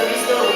servicio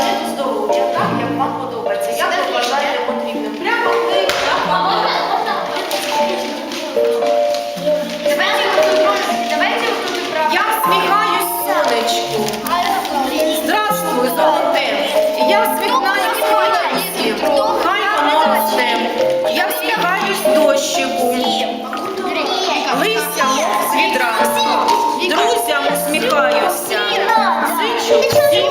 планету здоров'я, так як вам подобається. Як ви вважаєте потрібним? Прямо ви Я сміхаюсь сонечку. Здравствуй, золоте. Я сміхаюсь сонечці. Хай воно росте. Я сміхаюсь дощику. Листям з відра. Друзям усміхаюся. Зичу всім.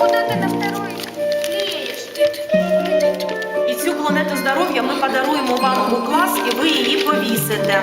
Куди ти навторує? І цю планету здоров'я ми подаруємо вам у клас, і ви її повісите.